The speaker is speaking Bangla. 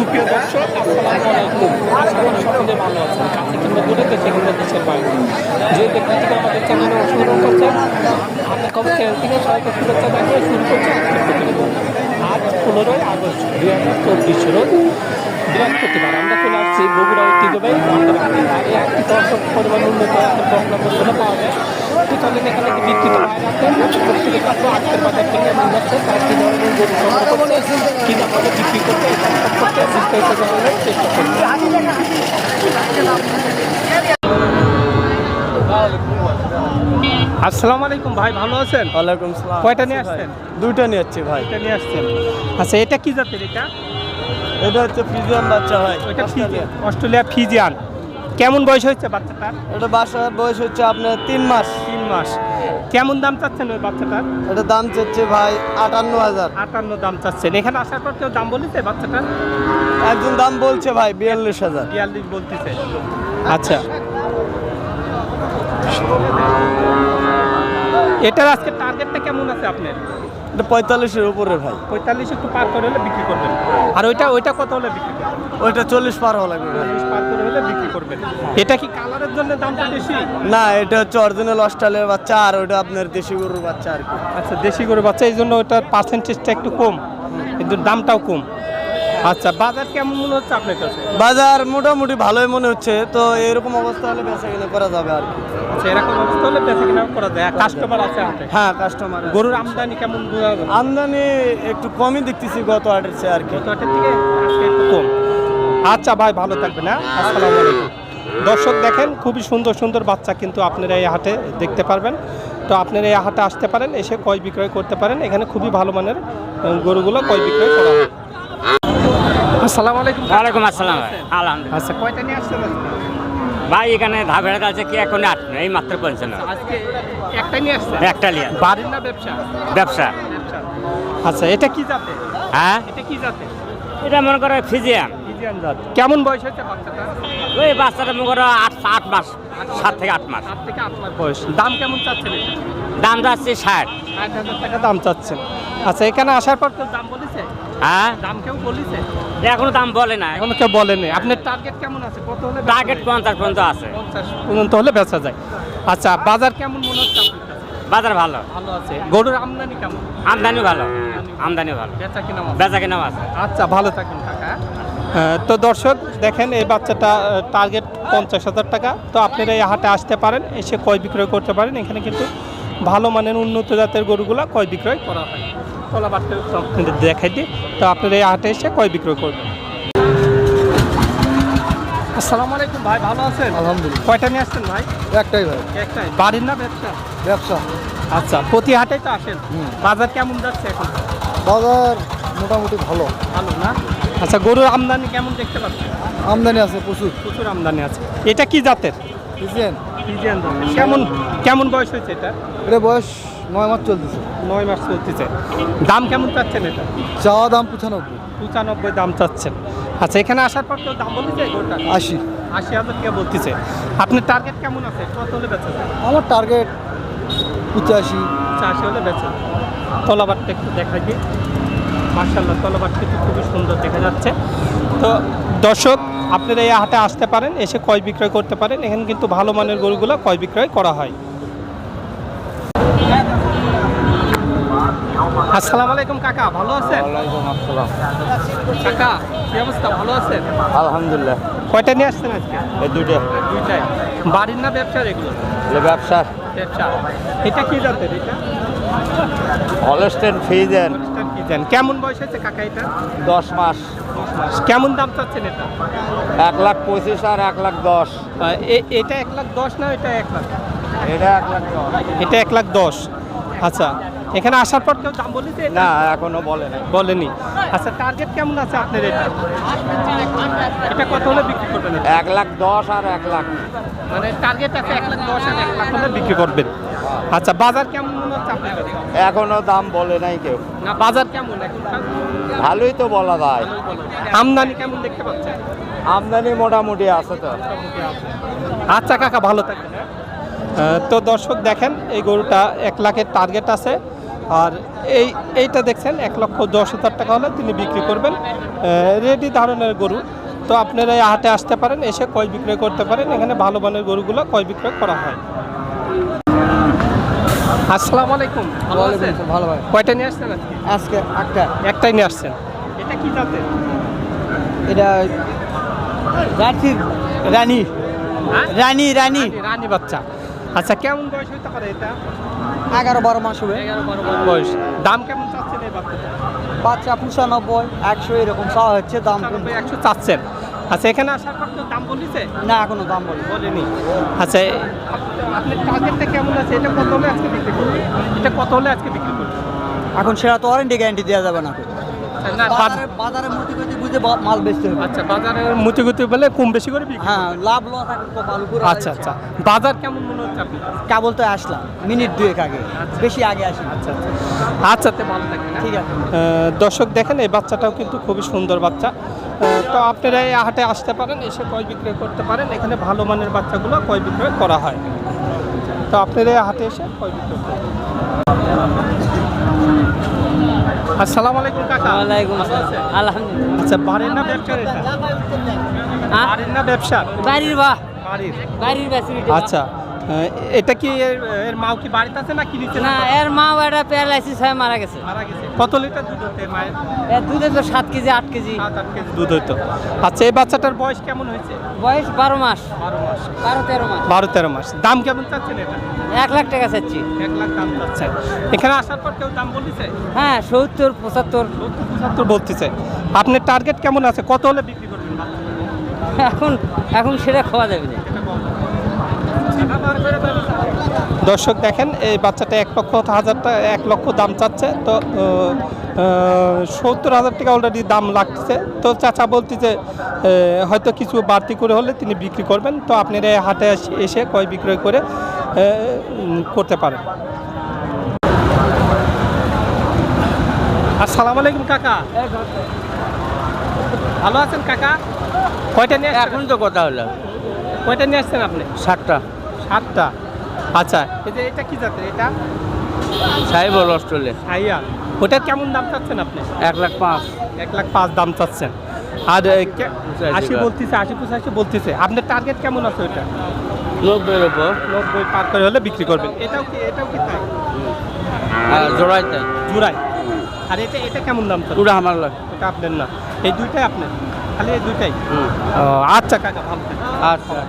সুপ্রিয় দর্শক, আসসালামু আলাইকুম। আশা করি সকলে ভালো আছেন। কাছে কিংবা দূরে দেশে কিংবা দেশের বাইরে। যে ব্যক্তি থেকে আমাদের চ্যানেলে অংশগ্রহণ করছেন আপনার খবর চ্যানেল থেকে সবাইকে শুভেচ্ছা জানিয়ে শুরু করছি আজকের প্রতিবেদন। আজ পনেরোই আগস্ট, দুই হাজার চব্বিশ রোজ বৃহস্পতিবার। আমরা চলে আসছি বগুড়া ঐতিহ্যবাহী আমাদের এই একটি দর্শক পরিমাণ উন্নত একটা পাওয়া যায়। তো চলেন এখানে একটি বিক্রিত বাইরে আছেন প্রত্যেকে কাছে আজকের বাজার থেকে হচ্ছে তারা কী ধরনের গরু সংগ্রহ করছে কী দামে বিক্রি করতে এই সম্পর্কে বিস্তারিত জানানোর চেষ্টা করছি আসসালামু আলাইকুম ভাই ভালো আছেন? ওয়ালাইকুম সালাম। কয়টা নিয়ে আসছেন? দুইটা নিয়ে যাচ্ছি ভাই। এটা নিয়ে আসছেন। আচ্ছা এটা কি জাতের এটা? এটা হচ্ছে ফিজিয়ান বাচ্চা ভাই ওইটা অস্ট্রেলিয়া। Friesian Australia Friesian. কেমন বয়স হচ্ছে বাচ্চাটার? এটা বাসার বয়স হচ্ছে আপনার তিন মাস। মাস। কেমন দাম চাচ্ছেন ওই বাচ্চাটার এটা দাম চাচ্ছে ভাই আটান্ন হাজার। আটান্ন দাম চাচ্ছেন। এখানে আসার পর কেউ দাম বলেছে বাচ্চাটার একজন দাম বলছে ভাই বিয়াল্লিশ হাজার। বিয়াল্লিশ বলতেছে। আচ্ছা। এটার আজকে টার্গেটটা কেমন আছে আপনার? এটা পঁয়তাল্লিশের উপরে ভাই। পঁয়তাল্লিশ একটু পার করে হলে বিক্রি করবেন। আর ওইটা ওইটা কত হলে বিক্রি করবেন? ওইটা চল্লিশ পার হওয়া লাগবে ভাই। চল্লিশ পার করে হলে বিক্রি করবেন। এটা কি কালারের জন্য দামটা বেশি? না এটা হচ্ছে অরিজিনাল অস্ট্রেলিয়ার বাচ্চা আর ওটা আপনার দেশি গরুর বাচ্চা আর কি। আচ্ছা দেশি গরুর বাচ্চা এই জন্য ওটার পার্সেন্টেজটা একটু কম কিন্তু দামটাও কম। আচ্ছা বাজার কেমন মনে হচ্ছে আপনার কাছে? বাজার মোটামুটি ভালোই মনে হচ্ছে তো এরকম অবস্থা হলে বেচা কিনা করা যাবে আর কি। আচ্ছা এরকম অবস্থা হলে বেচা কিনা করা যায়। কাস্টমার আছে হাতে হ্যাঁ কাস্টমার গরুর আমদানি কেমন আমদানি একটু কমই দেখতেছি গত আটের চেয়ে আর কি। গত হাটের থেকে আজকে একটু কম। আচ্ছা ভাই ভালো থাকবেন হ্যাঁ? আসসালামু আলাইকুম। দর্শক দেখেন খুবই সুন্দর সুন্দর বাচ্চা কিন্তু আপনারা এই হাটে দেখতে পারবেন। তো আপনারা এই হাটে আসতে পারেন এসে কয় বিক্রয় করতে পারেন। এখানে খুবই ভালো মানের গরুগুলো কয় বিক্রয় করা হয়। আসসালামু আলাইকুম। ওয়ালাইকুম আসসালাম আলহামদুলিল্লাহ। আচ্ছা কয়টা নিয়ে আসছেন ভাই এখানে ধাবেড়া আছে কি এখন আট? এই মাত্র পৌঁছানো একটা নিয়ে আসছেন? একটা লিয়া বাড়ির না ব্যবসা? ব্যবসা। ব্যবসা। আচ্ছা এটা কি জাতে? হ্যাঁ? এটা কি জাতে? এটা মনে করো জাত। কেমন বয়স হয়েছে বাচ্চাটা ওই বাচ্চাটা মনে করো আট আট মাস সাত থেকে আট মাস। সাত থেকে আট মাস বয়স। দাম কেমন চাচ্ছেন দাম যাচ্ছে ষাট। ষাট হাজার টাকা দাম চাচ্ছেন। আচ্ছা এখানে আসার পর কেউ দাম বলেছে? হ্যাঁ? দাম কেউ বলেছে? এখনও দাম বলে না এখনও কেউ বলেনি। আপনার টার্গেট কেমন আছে? কত হলে টার্গেট? পঞ্চাশ পর্যন্ত আছে। পঞ্চাশ পর্যন্ত হলে বেচা যায়। আচ্ছা বাজার কেমন মনে হচ্ছে আপনার কাছে? বাজার ভালো। ভালো আছে। গরুর আমদানি কেমন? আমদানি ভালো। আমদানি। ভালো। বেচা কিনা? বেচা কেনাও আছে আচ্ছা ভালো থাকুন কাকা। আহ, তো দর্শক দেখেন এই বাচ্চাটা টার্গেট পঞ্চাশ হাজার টাকা। তো আপনারা এই হাটে আসতে পারেন এসে কয় বিক্রয় করতে পারেন এখানে কিন্তু ভালো মানের উন্নত জাতের গরুগুলা কয় বিক্রয় করা হয়? তলা বাড়তে আপনাদের দেখাই দিই। তো আপনারা এই হাটে এসে কয় বিক্রয় করবেন? আসসালামু আলাইকুম ভাই ভালো আছেন? আলহামদুলিল্লাহ। কয়টা নিয়ে আসছেন ভাই? একটাই ভাই। একটাই। বাড়ির না ব্যবসা? ব্যবসা। আচ্ছা প্রতি হাটেই তো আসেন? বাজার কেমন যাচ্ছে এখন? বাজার মোটামুটি ভালো। ভালো না? আচ্ছা গরুর আমদানি কেমন দেখতে পাচ্ছেন? আমদানি আছে প্রচুর। প্রচুর আমদানি আছে। এটা কি জাতের? বুঝছেন জাতের কেমন কেমন বয়স হয়েছে এটা? এটা বয়স নয় মাস চলতেছে। নয় মাস চলতেছে। দাম কেমন চাচ্ছেন এটা? চাওয়া দাম পঁচানব্বই। পঁচানব্বই দাম চাচ্ছেন। আচ্ছা এখানে আসার পর কেউ দাম বলেছে গরুটা আশি। আশি হাজার টাকা বলতেছে। আপনার টার্গেট কেমন আছে? কত হলে বেচা যায়? আমার টার্গেট পঁচাশি। আশি হলে বেচা। তলাবারটা একটু দেখাই দিই। মার্শাল্লাহ তলাবারটা কিন্তু খুবই সুন্দর দেখা যাচ্ছে। তো দর্শক আপনারা এই হাটে আসতে পারেন এসে কয় বিক্রয় করতে পারেন। এখানে কিন্তু ভালো মানের গরুগুলো কয় বিক্রয় করা হয়। আসসালামু আলাইকুম কাকা ভালো আছেন? ওয়ালাইকুম আসসালাম। কাকা কি অবস্থা? ভালো আছেন? আলহামদুলিল্লাহ। কয়টা নিয়ে আসছেন আজকে? এই দুইটা। দুইটাই। বাড়ির না ব্যবসার এগুলো? ব্যবসার। ব্যবসা। এটা কি জাতের এটা? Holstein Friesian. জান কেমন বয়স হয়েছে কাকা এটা? দশ মাস। কেমন দাম চাচ্ছেন এটা? এক লাখ পঁচিশ আর এক লাখ দশ। এটা এক লাখ দশ না এটা এক লাখ? এটা এক লাখ দশ। এটা এক লাখ দশ। আচ্ছা এখানে আসার পর কেউ দাম বলেছে না এখনও বলে না বলেনি। আচ্ছা টার্গেট কেমন আছে আপনার এটা? এটা কত হলে বিক্রি করবেন? এক লাখ দশ আর এক লাখ। মানে টার্গেট আছে এক লাখ দশ আর এক লাখ হলে বিক্রি করবেন। আচ্ছা বাজার কেমন মনে হচ্ছে আপনার কাছে? এখনও দাম বলে নাই কেউ। না বাজার কেমন? ভালোই তো বলা যায়। আমদানি কেমন দেখতে পাচ্ছেন? আমদানি মোটামুটি আছে তো। আচ্ছা কাকা ভালো থাকবেন হ্যাঁ? আহ, তো দর্শক দেখেন এই গরুটা এক লাখের টার্গেট আছে। আর এই এইটা দেখছেন এক লক্ষ দশ হাজার টাকা হলে তিনি বিক্রি করবেন। রেডি ধরনের গরু। তো আপনারা এই হাটে আসতে পারেন এসে কয় বিক্রয় করতে পারেন। এখানে ভালো মানের গরুগুলো কয় বিক্রয় করা হয়? আসসালামু আলাইকুম। ভালো আছেন? ভালো ভাই। কয়টা নিয়ে আসছেন আজকে? একটা একটাই নিয়ে আসছেন। এটা কি জাতের? এটা জার্সির রানী। হ্যাঁ? রানী রানী। রানী- রানী বাচ্চা। আচ্ছা কেমন বয়স হইতে পারে এটা? এগারো বারো মাস হবে। এগারো বারো বছর বয়স। দাম কেমন চাচ্ছেন এই বাচ্চাটা বাচ্চা পঁচানব্বই একশো এরকম চাওয়া হচ্ছে দাম একশো চাচ্ছেন। আচ্ছা এখানে আসার পর তো দাম বলিছে না এখনও দাম বলি বলেনি। আচ্ছা আপনার টার্গেটটা কেমন আছে? এটা কত হলে আজকে বিক্রি করবে? এটা কত হলে আজকে বিক্রি করবে? এখন সেটা তো ওয়ারেন্টি গ্যারান্টি দেওয়া যাবে না। আচ্ছা, বাজারে বুঝে মাল বেচতে হবে। আচ্ছা বাজারে মুতিগুতি বলে কম বেশি করে বিক্রি হ্যাঁ লাভ লস আচ্ছা আচ্ছা। বাজার কেমন মনে হচ্ছে আপনি কেবল তো আসলাম মিনিট দুয়েক আগে। বেশি আগে আসি আচ্ছা আচ্ছা। আচ্ছা তে ভালো থাকবেন হ্যাঁ? ঠিক আছে। দর্শক দেখেন এই বাচ্চাটাও কিন্তু খুবই সুন্দর বাচ্চা। তো আপনারা এই হাটে আসতে পারেন এসে কয় বিক্রয় করতে পারেন। এখানে ভালো মানের বাচ্চাগুলো কয় বিক্রয় করা হয়। তো আপনারা এই হাটে এসে কয় বিক্রয় করতে আসসালামু আলাইকুম কাকা। ওয়ালাইকুম আছেন? আলহামদুলিল্লাহ। আচ্ছা বাড়ির না ব্যবসার এটা? হ্যাঁ? বাড়ির না ব্যবসার? বাড়ির বাহ বাড়ির। বাড়ির আচ্ছা। এটা কি এর এর মাও কি বাড়িতে আছে না কি নিচে না এর মা একটা প্যারালাইসিস হয়ে মারা গেছে। মারা গেছে। কত লিটার দুধ হতে মায়ের? এর দুধে তো সাত কেজি আট কেজি। সাত আট কেজি দুধ হইতো। আচ্ছা এই বাচ্চাটার বয়স কেমন হয়েছে? বয়স বারো মাস। বারো মাস। বারো তেরো মাস। বারো তেরো মাস। দাম কেমন চাচ্ছেন এটা? এক লাখ টাকা চাচ্ছি। এক লাখ দাম চাচ্ছেন এখানে আসার পর কেউ দাম বলতেছে? হ্যাঁ সত্তর পঁচাত্তর। সত্তর পঁচাত্তর বলতেছে। আপনার টার্গেট কেমন আছে? কত হলে বিক্রি করবেন এখন এখন সেটা খাওয়া যাবে না। দর্শক দেখেন এই বাচ্চাটা এক লক্ষ হাজার টাকা এক লক্ষ দাম চাচ্ছে। তো সত্তর হাজার টাকা অলরেডি দাম লাগছে। তো চাচা বলতেছে যে হয়তো কিছু বাড়তি করে হলে তিনি বিক্রি করবেন। তো আপনারা হাটে এসে- এসে কয় বিক্রয় করে করতে পারেন। আসসালামু আলাইকুম কাকা। ভালো আছেন কাকা? কয়টা নিয়ে এখন তো কথা হলো। কয়টা নিয়ে আসছেন আপনি? ষাটটা সাতটা। আচ্ছা এই যে এটা কি জাতের এটা? সাইবল অস্ট্রেলিয়া আইয়া ওটা কেমন দাম চাচ্ছেন আপনি? এক লাখ পাঁচ। এক লাখ পাঁচ দাম চাচ্ছেন। আর আশি। বলতেছে আশি পঁচাশি বলতেছে। আপনার টার্গেট কেমন আছে ওইটা? নব্বইয়ের ওপর নব্বই পার করে হলে বিক্রি করবেন। এটাও কি এটাও কি তাই? জোড়াই তাই। জুড়াই। আর এটা এটা কেমন দাম চাচ্ছেন? পুরো আমার লাখ এটা আপনার না। এই দুইটাই আপনার? খালি এই দুইটাই? আচ্ছা কাকা ভালো আচ্ছা।